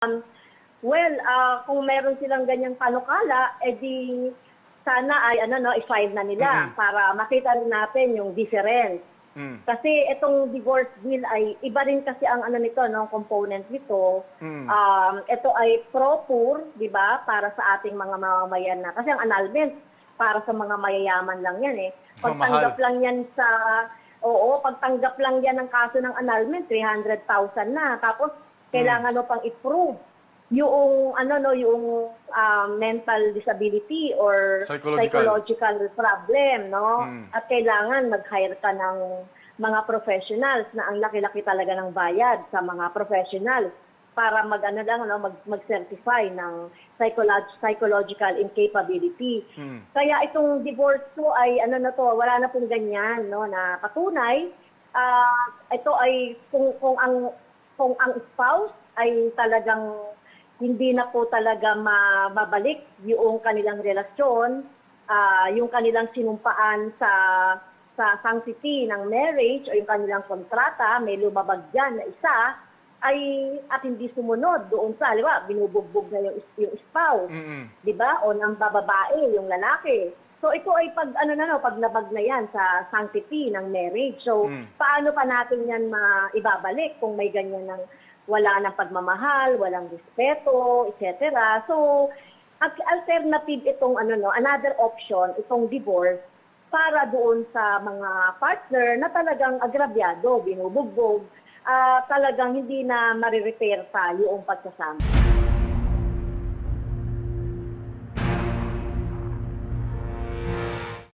Um, well, ah, kung meron silang ganyang panukala, edi sana ay ano no, i-file na nila para makita rin natin yung difference. Mm. Kasi itong divorce bill ay iba rin kasi ang ano nito, no, component nito. Mm. Um, ito ay pro-poor, 'di ba, para sa ating mga mamamayan na. Kasi ang annulment para sa mga mayayaman lang 'yan eh. Pagtanggap lang 'yan sa Oo, pagtanggap lang 'yan ng kaso ng annulment, 300,000 na. Tapos kailangan mo pang i-prove yung ano no yung um, mental disability or Psychological. psychological problem no Mm. at kailangan mag-hire ka ng mga professionals na ang laki-laki talaga ng bayad sa mga professionals para mag ano lang no mag mag-certify ng psycholog- psychological incapability. Mm. Kaya itong divorce ko ay ano na to, wala na pong ganyan no na patunay. ah ito ay kung kung ang kung ang spouse ay talagang hindi na po talaga mababalik yung kanilang relasyon, ah yung kanilang sinumpaan sa sa sanctity ng marriage o yung kanilang kontrata, may lumabag dyan na isa, ay at hindi sumunod doon sa, di ba, binubugbog na yung, yung spouse Mm-mm. 'di ba? O ng bababae, yung lalaki. So ito ay pag ano na no, pag nabag na 'yan sa sanctity ng marriage. So Mm. paano pa natin 'yan maibabalik kung may ganyan ng wala ng pagmamahal, walang respeto, etc. So at alternative itong ano no, another option itong divorce para doon sa mga partner na talagang agrabyado, binubugbog, ah, talagang hindi na marirepair pa yung pagsasama.